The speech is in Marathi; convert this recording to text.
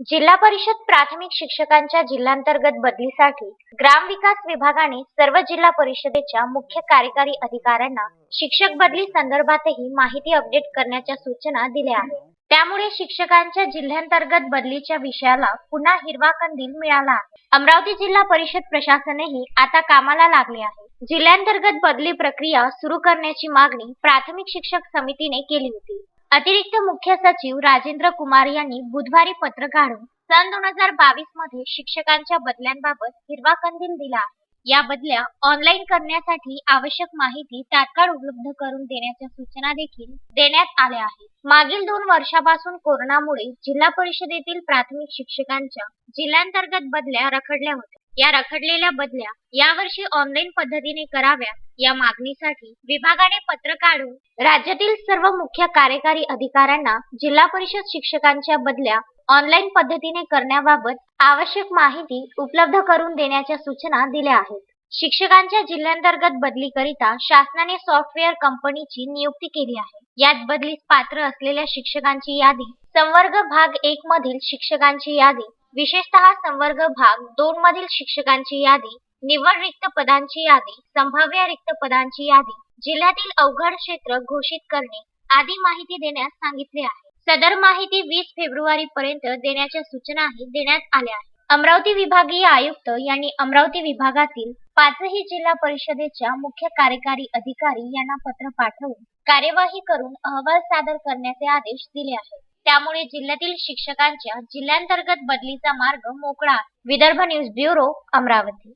जिल्हा परिषद प्राथमिक शिक्षकांच्या जिल्हांतर्गत बदलीसाठी ग्रामविकास विभागाने सर्व जिल्हा परिषदेच्या मुख्य कार्यकारी अधिकाऱ्यांना शिक्षक बदली संदर्भातही माहिती अपडेट करण्याच्या सूचना दिल्या आहेत. त्यामुळे शिक्षकांच्या जिल्ह्यांतर्गत बदलीच्या विषयाला पुन्हा हिरवा कंदील मिळाला आहे. अमरावती जिल्हा परिषद प्रशासनही आता कामाला लागले आहे. जिल्ह्यांतर्गत बदली प्रक्रिया सुरू करण्याची मागणी प्राथमिक शिक्षक समितीने केली होती. अतिरिक्त मुख्य सचिव राजेंद्र कुमार यांनी बुधवारी पत्र काढून सन दोन हजार बावीसमध्ये शिक्षकांच्या बदल्यांबाबत हिरवा कंदील दिला. आहे या बदल्या ऑनलाईन करण्यासाठी आवश्यक माहिती तात्काळ उपलब्ध करून देण्याच्या सूचना देखील देण्यात आल्या आहेत. मागील दोन वर्षापासून कोरोनामुळे जिल्हा परिषदेतील प्राथमिक शिक्षकांच्या जिल्ह्यांतर्गत बदल्या रखडल्या होत्या. या रखडलेल्या बदल्या यावर्षी ऑनलाईन पद्धतीने कराव्या या मागणीसाठी विभागाने पत्र काढून राज्यातील सर्व मुख्य कार्यकारी अधिकाऱ्यांना जिल्हा परिषद शिक्षकांच्या बदल्या ऑनलाईन पद्धतीने करण्याबाबत आवश्यक माहिती उपलब्ध करून देण्याच्या सूचना दिल्या आहेत. शिक्षकांच्या जिल्ह्यांतर्गत बदलीकरिता शासनाने सॉफ्टवेअर कंपनीची नियुक्ती केली आहे. यात बदलीस पात्र असलेल्या शिक्षकांची यादी संवर्ग भाग एक मधील शिक्षकांची यादी विशेषतः संवर्ग भाग दोन मधील शिक्षकांची यादी निवड रिक्त पदांची यादी संभाव्य रिक्त पदांची यादी जिल्ह्यातील अवघड क्षेत्र घोषित करणे आदी माहिती देण्यास सांगितले आहे. सदर माहिती वीस फेब्रुवारी पर्यंत देण्याच्या सूचनाही देण्यात आल्या आहेत. अमरावती विभागीय आयुक्त यांनी अमरावती विभागातील पाचही जिल्हा परिषदेच्या मुख्य कार्यकारी अधिकारी यांना पत्र पाठवून कार्यवाही करून अहवाल सादर करण्याचे आदेश दिले आहेत. त्यामुळे जिल्ह्यातील शिक्षकांच्या जिल्ह्यांतर्गत बदलीचा मार्ग मोकळा. Vidarbha news bureau Amravati.